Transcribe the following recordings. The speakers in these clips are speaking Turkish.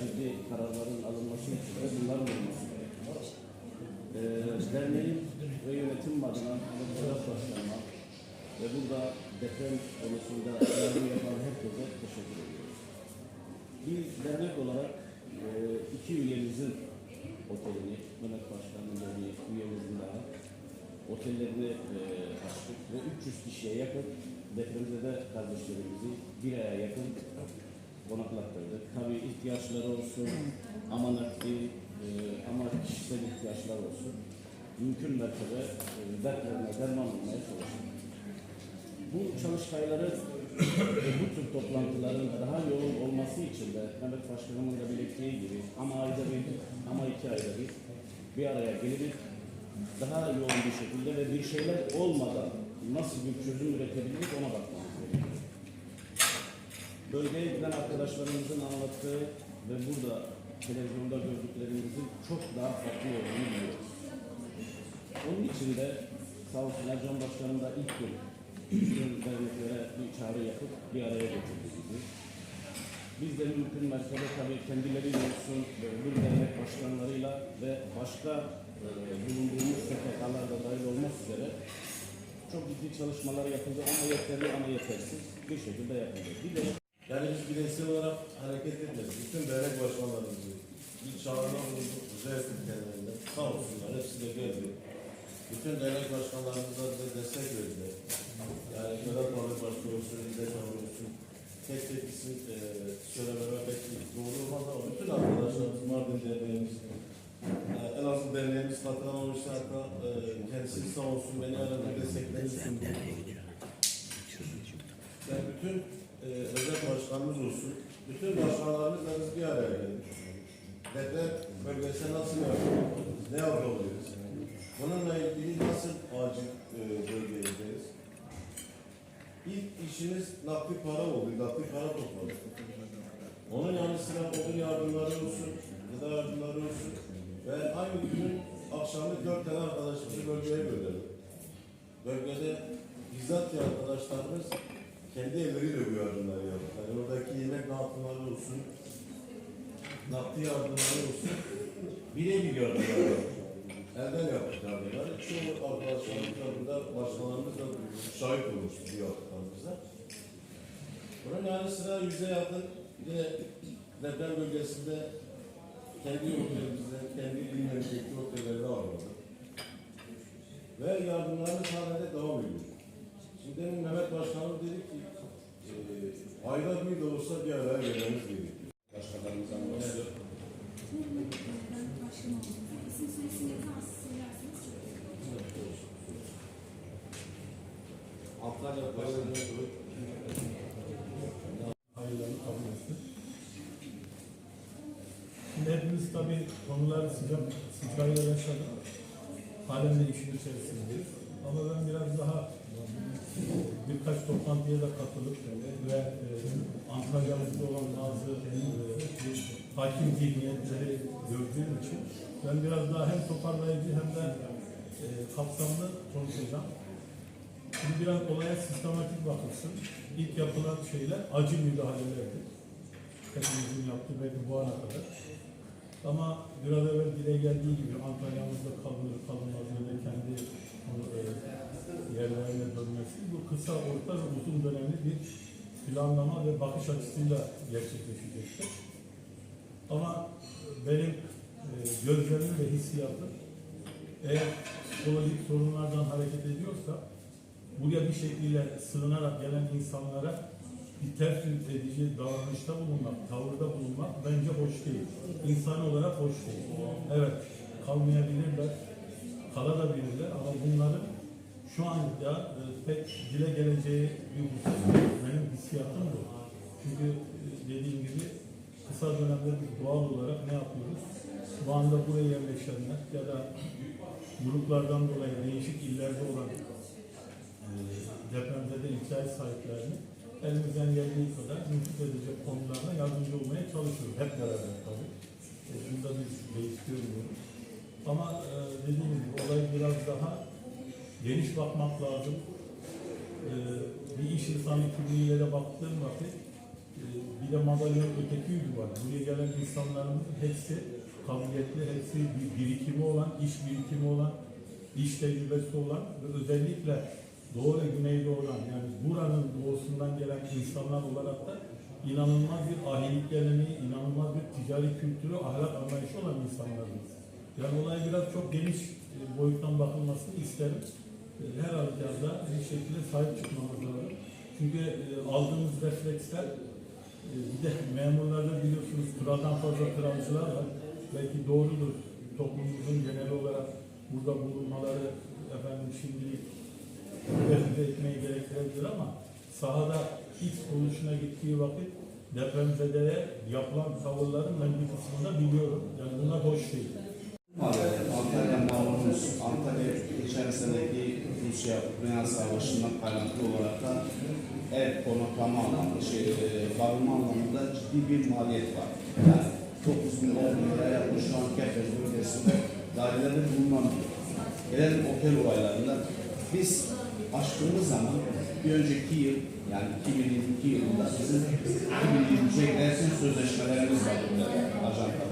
ciddi kararların alınması için de bunların olması gerekiyor. Ee, derneğin ve yönetim adına Mustafa Başkanıma ve burada deprem konusunda yardım yapan herkese teşekkür ediyoruz. Bir dernek olarak e, iki üyemizin otelini, Mehmet Başkan'ın ve bir üyemizin daha otellerini e, açtık ve 300 kişiye yakın depremzede kardeşlerimizi bir aya yakın konaklattırdık. Tabii ihtiyaçları olsun, ama nakdi, e, ama kişisel ihtiyaçlar olsun. Mümkün mertebe e, dertlerine derman olmaya çalıştık. Bu çalıştayları ve bu tür toplantıların daha yoğun olması için de Mehmet Başkanımın da belirttiği gibi ama ayda bir, ama iki ayda bir bir araya gelip daha yoğun bir şekilde ve bir şeyler olmadan nasıl bir çözüm üretebiliriz ona gerekiyor. Bölgeye giden arkadaşlarımızın anlattığı ve burada televizyonda gördüklerimizin çok daha farklı olduğunu biliyoruz. Onun için de sağ olsun Ercan Başkanım da ilk gün derneklere bir çağrı yapıp bir araya getirdi bizi. Biz de mümkün mertebe tabii kendileriyle olsun, öbür dernek başkanlarıyla ve başka e, bulunduğumuz STK'lar da dahil olmak üzere çok ciddi çalışmalar yapıldı ama yeterli ama yetersiz bir şekilde yapıldı. Bir de Yani biz bireysel olarak hareket etmedik. Bütün dernek başkanlarımızı bir çağrıda bulunduk. Rica ettik kendilerinden. Sağ olsunlar. Hepsi de geldi. Bütün dernek başkanlarımıza da destek verdiler. Yani Vedat Malik Başkanı olsun, İzzet Hanım olsun. Tek tek isim e, söylememe pek doğru olmaz ama bütün arkadaşlarımız Mardin Derneğimiz e, en az derneğimiz katılamamıştı hatta e, kendisi sağ olsun beni aradı desteklerini sundu. Yani bütün e, başkanımız olsun, bütün başkanlarımızla biz bir araya geldik. Deprem bölgesine nasıl yapıyoruz, ne yapabiliriz? Bununla ilgili nasıl acil e, bölgeye gideriz? İlk işimiz nakli para oldu, nakli para topladık. Onun yanı sıra odun yardımları olsun, gıda yardımları olsun ve aynı günün akşamı dört tane arkadaşımızı bölgeye gönderdik. Bölgede bizzat arkadaşlarımız kendi elleriyle bu yardımları yaptı. Yani oradaki yemek dağıtımları olsun, nakli yardımları olsun, birebir yardımlar yaptı. Elden yaptık yardımları. Çoğu arkadaşlarımız da burada, başkalarımız da şahit olmuştu bu yaptıklarımıza. Bunun yanı sıra yüze yakın yine deprem bölgesinde kendi otelimizde, kendi bilmemdeki otellerde ağırladık. Ve yardımlarımız hala devam ediyor. Şimdi Mehmet Başkanım dedi ki, e, ayda bir de olsa bir araya gelmemiz gerekiyor. Başkanlarımız anlatıyor. İsim soyisim yetersiz söylerseniz çok Antalya Başkanı hayırlarını kabul hepimiz tabii konuları sıcak, sıcağıyla yaşadık. Halen de işin içerisindeyiz. Ama ben biraz daha birkaç toplantıya da katılıp ve e, Antalya'mızda olan bazı e, hakim zihniyetleri gördüğüm için ben biraz daha hem toparlayıcı hem de e, kapsamlı konuşacağım. Şimdi biraz olaya sistematik bakılsın. İlk yapılan şeyler acil müdahalelerdi. Hepimizin yaptığı belki bu ana kadar. Ama biraz evvel dile geldiği gibi Antalya'mızda kalınır kalınmaz da kendi yerlerine dönmesi bu kısa, orta ve uzun dönemli bir planlama ve bakış açısıyla gerçekleşecektir. Ama benim e, gözlemim ve hissiyatım eğer psikolojik sorunlardan hareket ediyorsa buraya bir şekilde sığınarak gelen insanlara bir yüz edici davranışta bulunmak, tavırda bulunmak bence hoş değil. İnsan olarak hoş değil. Evet, kalmayabilirler, kalabilirler ama bunların şu anda e, pek dile geleceği değil. Benim hissiyatım bu. Çünkü e, dediğim gibi kısa dönemde doğal olarak ne yapıyoruz? Bu anda buraya yerleşenler ya da gruplardan dolayı değişik illerde olan e, depremzede ihtiyaç sahiplerini elimizden geldiği kadar mümkün edecek konularla yardımcı olmaya çalışıyoruz. Hep beraber tabii. E, bunu da biz değiştiriyoruz. Ama e, dediğim gibi olay biraz daha geniş bakmak lazım. E, bir iş insanı kimliğiyle de baktığım vakit Ee, Bir de madalyanın öteki yüzü var. Buraya gelen insanlarımızın hepsi kabiliyetli, hepsi bir birikimi olan, iş birikimi olan, iş tecrübesi olan ve özellikle Doğu ve Güneyde olan yani buranın doğusundan gelen insanlar olarak da inanılmaz bir ahilik geleneği, inanılmaz bir ticari kültürü, ahlak anlayışı olan insanlarımız. Yani olaya biraz çok geniş e, boyuttan bakılmasını isterim. E, Her halükarda bir şekilde sahip çıkmamız lazım. Çünkü e, aldığımız refleksler bir de memurlarda biliyorsunuz kraldan fazla kralcılar var. Belki doğrudur toplumumuzun genel olarak burada bulunmaları efendim şimdilik refüze etmeyi gerektirebilir ama sahada ilk oluşuna gittiği vakit depremzedelere yapılan tavırların ben bir kısmını da biliyorum. Yani bunlar hoş değil. Antalya malumunuz, Antalya geçen seneki Rusya-Ukrayna savaşından kaynaklı olarak da ev konaklama anlamında, şey, e, barınma anlamında ciddi bir maliyet var. Yani 9 bin 10 bin liraya şu an Kefes bölgesinde dairelerde bulunamıyor. Gelelim otel olaylarında biz açtığımız zaman bir önceki yıl yani 2022 yılında bizim 2023'e gidersin sözleşmelerimiz var burada ajantalar.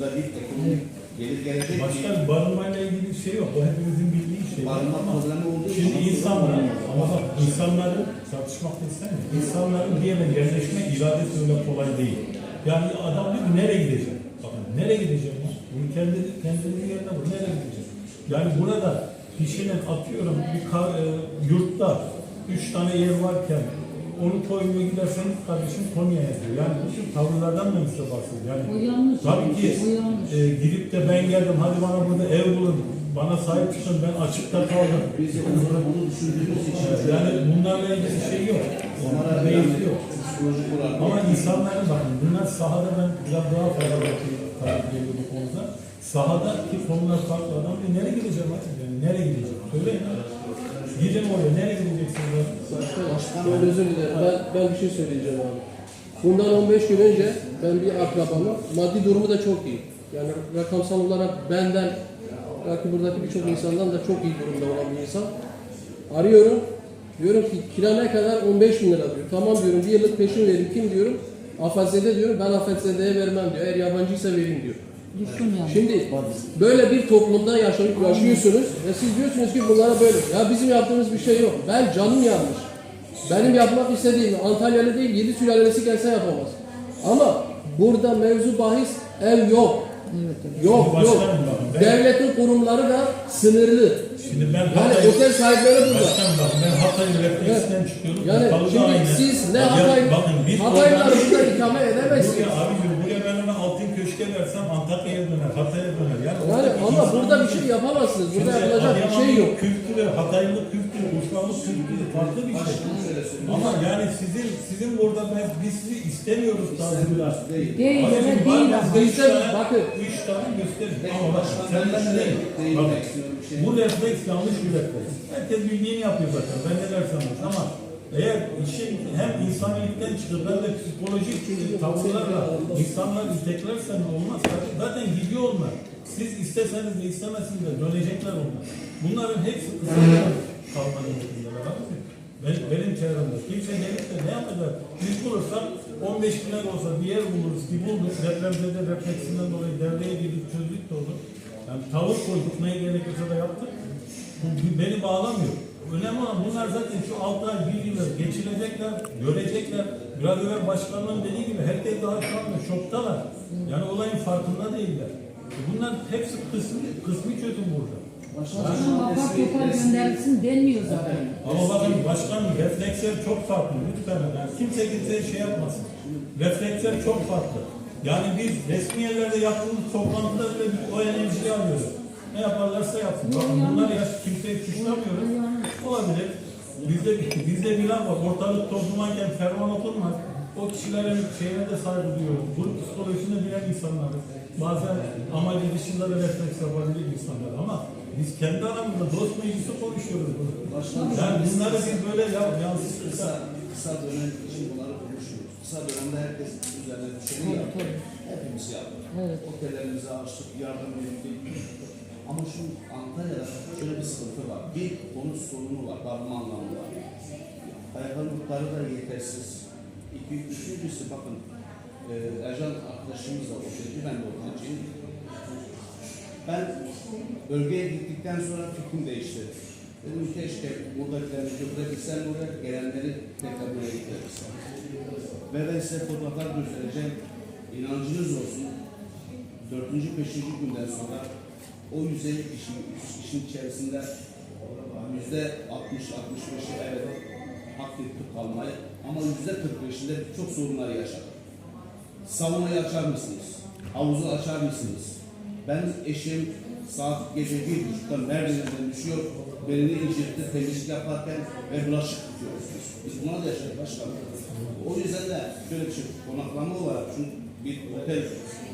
Burada bir ekonomik gelir gelecek bir Başka barınmayla ilgili bir şey yok. O hepimizin bildiği şey. barınma problemi olduğu Şimdi için insanlar, ama bak insanların, tartışmak da istemiyorum, insanların bir yere yerleşme iradesi öyle kolay değil. Yani adam diyor ki nereye gideceğim? Bakın nereye gideceğim? Bunu kendi, kendinin yerine bu, nereye gideceğim? Yani burada kişinin atıyorum bir kar, e, yurtta üç tane yer varken onu koymaya giderseniz kardeşim Konya'ya diyor. Yani bu tür tavırlardan da size bahsediyor. Yani O yanlış. Tabii ki O yanlış. e, gidip de ben geldim hadi bana burada ev bulun, bana sahip çıkın ben açıkta kaldım. biz de onlara bunu düşündüğümüz için Yani bunlarla ilgili şey yok. onlara ilgili yok. Ama insanların bakın bunlar sahada ben biraz daha fazla geliyor bu konuda. Sahadaki konular farklı adam diyor nereye gideceğim artık yani nereye gideceğim? Söyleyin. Gidin oraya nereye gideceksiniz? Başkanım özür dilerim. Ben, ben bir şey söyleyeceğim abi. Bundan 15 gün önce ben bir akrabamın maddi durumu da çok iyi. Yani rakamsal olarak benden belki buradaki birçok insandan da çok iyi durumda olan bir insan. Arıyorum. Diyorum ki kira ne kadar? 15 bin lira diyor. Tamam diyorum bir yıllık peşin vereyim. Kim diyorum? Afetzede diyorum. Ben afetzedeye vermem diyor. Eğer yabancıysa vereyim diyor. Düşün yani. Şimdi böyle bir toplumda yaşayıp yaşıyorsunuz ve siz diyorsunuz ki bunlara böyle. Ya bizim yaptığımız bir şey yok. Ben canım yanmış. Benim yapmak istediğim Antalyalı değil, yedi sülalesi gelse yapamaz. Ama burada mevzu bahis ev yok. Evet. Yok yok. Başkanım bakın, ben- Devletin kurumları da sınırlı. Şimdi ben Yani Hatay, otel sahipleri burada. Başkanım bakın ben Hatay refleksinden çıkıyorum. Yani Kalıcı şimdi aynen. siz ne Ya Hatay, bakın Hataylılar burada ikame edemezsiniz. Buraya ona köşke versem Antakya'ya döner, Hatay'a döner. Yani, Yani ama burada bir şey yapamazsınız. Burada Şimdi yapılacak bir şey yok. Kültürü, Hataylık kültürü, Urfalık kültürü farklı bir şey. Ama yani sizin sizin burada ben biz sizi istemiyoruz tarzıyla. Değil, evet, var değil. ama. Üç tane, bakın. üç tane gösterin. Ama bak, başkan, sen ben ben şöyle değil. değinmek Bak, şey. bu refleks yanlış bir refleks. Herkes bildiğini yapıyor zaten. Ben ne dersem olsun. ama eğer işin hem insaniyetten çıkıp ben de psikolojik tavırlarla insanlar iteklersen olmaz. Zaten gidiyor onlar. Siz isteseniz de istemesiniz de dönecekler onlar. Bunların hepsi kısımda kalma niyetindeler. anladın mı? Ben, benim çevremde kimse gelip de ne yapacak? Biz bulursak 15 bine olsa bir yer buluruz ki bulduk. Depremzede refleksinden dolayı devreye girdik çözdük de olur. Yani tavır koyduk neye gerekirse de yaptık. Bu beni bağlamıyor. Önemli olan bunlar zaten şu 6 ay, 1 yılı geçirecekler, görecekler. Biraz evvel başkanlığın dediği gibi herkes daha şu anda şoktalar. Yani olayın farkında değiller. E Bunlar hepsi kısmi, kısmi çözüm burada. Başkanım apar topar gönderilsin denmiyor zaten. Ama bakın başkan refleksler çok farklı lütfen. Yani kimse kimseye şey yapmasın. Refleksler çok farklı. Yani biz resmi yerlerde yaptığımız toplantıda bile o enerjiyi alıyoruz. Ne yaparlarsa yapsın. Bakın bunlar yaş kimseyi suçlamıyoruz. Olabilir. Bizde, bizde bir laf var. Ortalık tozlumanken ferman oturmaz. O kişilerin şeyine de saygı duyuyoruz. Grup psikolojisini bilen insanlarız. Bazen amacı dışında da refleks yapabilir insanlar ama biz kendi aramızda dost meclisi konuşuyoruz bunu. Yani bunları biz böyle ya, yansıtırsak Kısa, kısa dönem için bunları konuşuyoruz. Kısa dönemde herkes üzerine düşeni yaptı. Hepimiz yaptık. Evet. Otellerimizi açtık, yardım ettik. Ama şu Antalya'da şöyle bir sıkıntı var. Bir konut sorunu var, barınma anlamında. Ayakkabılıkları da yetersiz. İki, üçüncüsü bakın e, Ercan arkadaşımız da otelci, ben de otelciyim. Ben bölgeye gittikten sonra fikrim değişti. Dedim keşke buradakileri bırakırsan oraya gelenleri tekrar buraya getirirsen. Ve ben size fotoğraflar göstereceğim. İnancınız olsun. Dördüncü, beşinci günden sonra o 150 kişi, kişinin içerisinde yüzde 60-65'i evet etti kalmayı ama yüzde 45'inde çok sorunlar yaşadı. Salonayı açar mısınız? Havuzu açar mısınız? Ben eşim saat gece bir buçukta merdivenden düşüyor, belini incirtti, temizlik yaparken ve bulaşık tutuyoruz biz. Biz buna da yaşadık başkanım. O yüzden de şöyle bir şey, konaklama olarak çünkü bir otel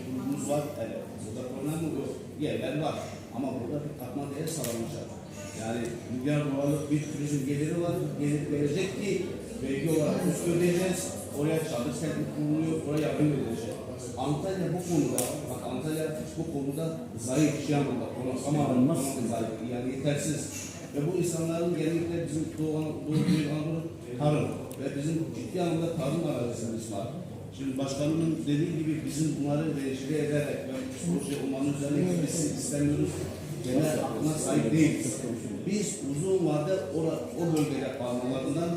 grubumuz var, evet. Burada problem yok, yerler var. Ama burada bir katma değer sağlanacak. Yani milyar dolarlık bir turizm geliri var, gelir gelecek ki vergi olarak üst ödeyeceğiz. Oraya çadır kentli kuruluyor, oraya yardım edilecek. Antalya bu konuda, bak Antalya bu konuda zayıf şey anlamda, konaklama anlamda zayıf, yani yetersiz. Ve bu insanların genellikle bizim Doğu, Doğu Büyük Anadolu tarım ve bizim ciddi anlamda tarım arazimiz var. Şimdi başkanımın dediği gibi bizim bunları rencide ederek ve psikoloji olmanın üzerine gitmesi istemiyoruz. Genel aklına sahip değiliz. Biz uzun vade ora, o bölgede kalmalarından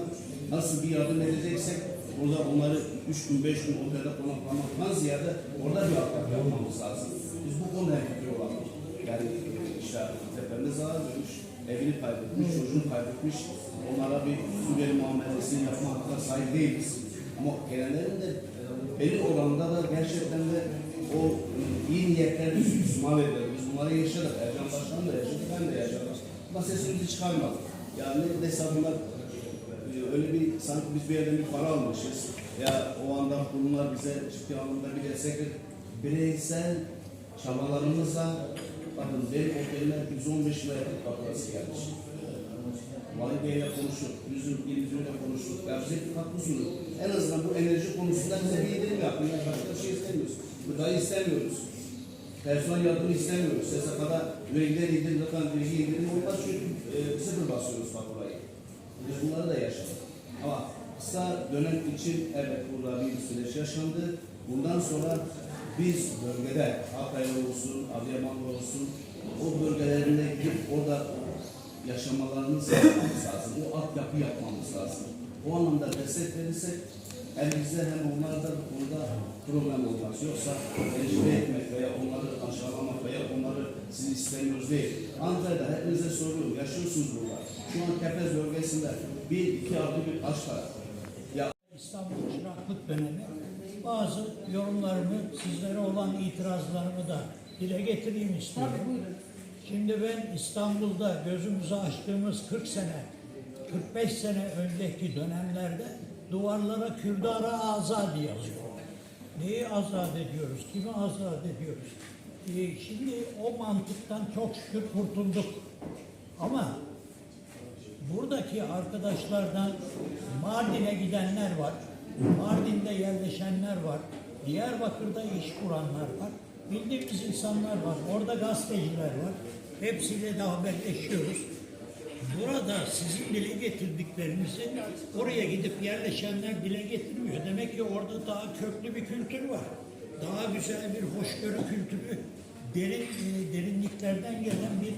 nasıl bir yardım edeceksek burada onları üç gün, beş gün otelde konaklamaktan ziyade orada bir altyapı yapmamız lazım. Biz bu konuda fikir olalım. Yani işte tepemde zarar görmüş, evini kaybetmiş, çocuğunu kaybetmiş, onlara bir Suriyeli muamelesini yapma hakkına sahip değiliz. Ama gelenlerin de belli oranda da gerçekten de o iyi niyetlerini suistimal ediyor. Biz bunları yaşadık. Ercan Başkan da yaşadı, ben de yaşadım. Ama sesimizi çıkarmadık. Yani neredeyse bunlar e, öyle bir sanki biz bir yerden bir para almışız. Ya o anda kurumlar bize ciddi anlamda bir destek bireysel çabalarımızla bakın benim otelime 115 lira faturası gelmiş. Vali Bey'le konuştuk, yüzün il müdürüyle konuştuk. Ya bize bir katkı sunun. En azından bu enerji konusunda bize bir indirim yapın. Ya başka bir şey istemiyoruz. Gıdayı istemiyoruz. Personel yardımı istemiyoruz. SSK'da vergiler indirim, zaten vergi indirim olmaz çünkü e, sıfır basıyoruz faturayı. Biz bunları da yaşadık. Ama kısa dönem için evet burada bir süreç yaşandı. Bundan sonra biz bölgede Hatay'da olsun, Adıyaman'da olsun o bölgelerine gidip orada yaşamalarını sağlamamız lazım. O altyapı yapmamız lazım. O anlamda destek verirsek hem bize hem onlarda bu konuda problem olmaz. Yoksa rencide etmek veya onları aşağılamak veya onları siz istemiyoruz değil. Antalya'da hepinize soruyorum. Yaşıyorsunuz burada. Şu an Kepez bölgesinde bir, iki artı bir aç var. Ya İstanbul çıraklık dönemi bazı yorumlarımı, sizlere olan itirazlarımı da dile getireyim istiyorum. Tabii buyurun. Şimdi ben İstanbul'da gözümüzü açtığımız 40 sene, 45 sene önceki dönemlerde duvarlara Kürdara Azadi yazıyor. Neyi azat ediyoruz, kimi azat ediyoruz? Ee, şimdi o mantıktan çok şükür kurtulduk. Ama buradaki arkadaşlardan Mardin'e gidenler var. Mardin'de yerleşenler var. Diyarbakır'da iş kuranlar var. Bildiğimiz insanlar var. Orada gazeteciler var. Hepsiyle de haberleşiyoruz. Burada sizin dile getirdiklerinizi oraya gidip yerleşenler dile getirmiyor. Demek ki orada daha köklü bir kültür var. Daha güzel bir hoşgörü kültürü, derin e, derinliklerden gelen bir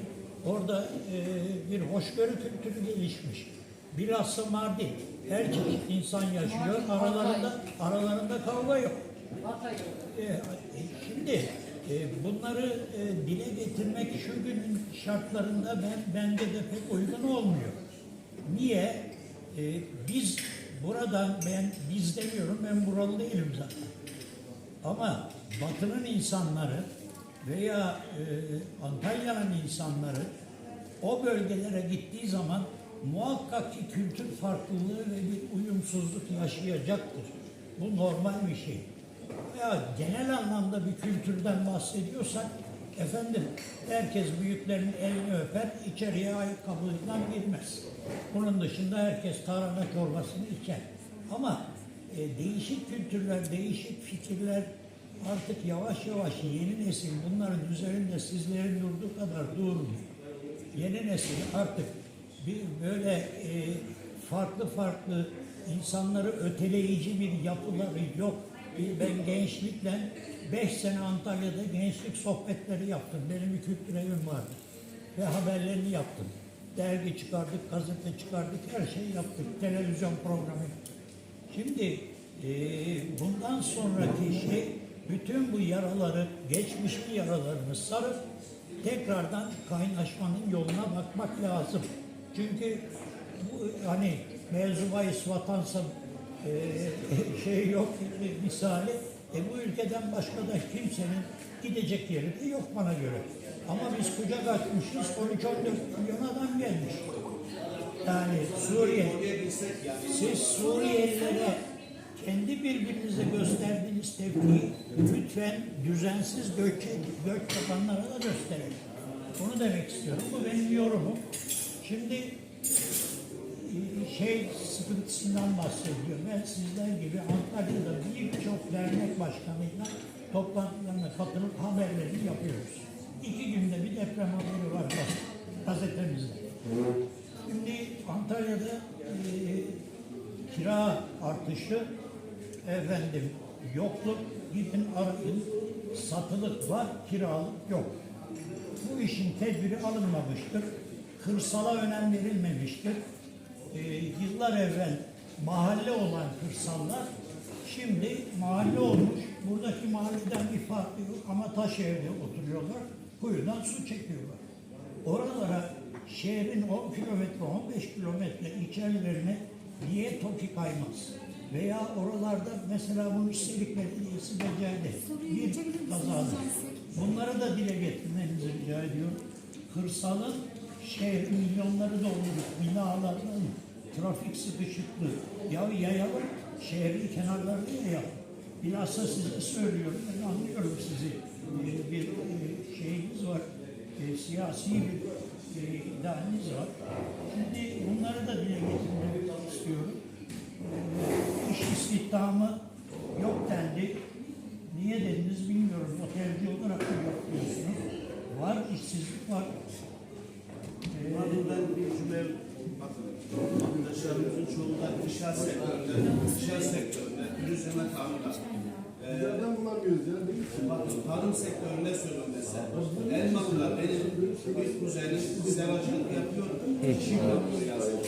orada e, bir hoşgörü kültürü gelişmiş. Bilhassa Mardin. Her çeşit insan yaşıyor. Aralarında aralarında kavga yok. E, şimdi e, bunları e, dile getirmek şu günün şartlarında ben bende de pek uygun olmuyor. Niye? E, biz buradan ben biz demiyorum ben buralı değilim zaten. Ama Batı'nın insanları veya Antalya'nın insanları o bölgelere gittiği zaman muhakkak ki kültür farklılığı ve bir uyumsuzluk yaşayacaktır. Bu normal bir şey. Veya genel anlamda bir kültürden bahsediyorsak efendim herkes büyüklerin elini öper, içeriye ayakkabıyla girmez. Bunun dışında herkes tarhana çorbasını içer. Ama e, değişik kültürler, değişik fikirler artık yavaş yavaş yeni nesil bunların üzerinde sizlerin durduğu kadar durmuyor. Yeni nesil artık bir böyle e, farklı farklı insanları öteleyici bir yapıları yok. Ben gençlikle 5 sene Antalya'da gençlik sohbetleri yaptım. Benim bir kültür evim vardı. Ve haberlerini yaptım. Dergi çıkardık, gazete çıkardık, her şeyi yaptık. Televizyon programı. Şimdi eee, bundan sonraki şey bütün bu yaraları, geçmişki yaralarını sarıp tekrardan kaynaşmanın yoluna bakmak lazım. Çünkü bu hani mevzu bahis vatansa eee, şey yok misali. E bu ülkeden başka da kimsenin gidecek yeri de yok bana göre. Ama biz kucak açmışız, 13-14 milyon adam gelmiş. Yani Suriye, siz Suriyelilere kendi birbirinize gösterdiğiniz tepkiyi lütfen düzensiz göç, göç yapanlara da gösterin. Bunu demek istiyorum. Bu benim yorumum. Şimdi şey sıkıntısından bahsediyor. Ben sizler gibi Antalya'da birçok dernek başkanıyla toplantılarına katılıp haberlerini yapıyoruz. İki günde bir deprem haberi var gaz- gazetemizde. Şimdi Antalya'da e, kira artışı efendim yokluk gidin arayın satılık var kiralık yok. Bu işin tedbiri alınmamıştır. Kırsala önem verilmemiştir. E, yıllar evvel mahalle olan kırsallar şimdi mahalle olmuş. Buradaki mahalleden bir farkı yok ama taş evde oturuyorlar. Kuyudan su çekiyorlar. Oralara şehrin 10 kilometre, 15 kilometre içerilerine niye TOKİ kaymaz? Veya oralarda mesela bunu İstelik Belediyesi becerdi. Bir etsek? Bunları da dile getirmenizi rica ediyorum. Kırsalın şehir milyonları doldurduk. Binaların trafik sıkışıklığı. Ya yayalım, şehrin kenarlarını yayalım. Bilhassa size söylüyorum, ben anlıyorum sizi. Ee, bir e, şeyiniz var, e, siyasi bir e, var. Şimdi bunları da dile getirmek istiyorum. Ee, İş istihdamı yok dendi. Niye dediniz bilmiyorum. Otelci olarak da yok diyorsunuz. Var, işsizlik var. Ee, ben bir cümle bakın. Arkadaşlarımızın çoğu da inşaat sektöründe, inşaat sektöründe, turizme tarımda. Ee, bakın tarım sektöründe söylüyorum mesela. Elmalı'da benim bir kuzenim seracılık yapıyor, çiğ yapıyor yazın.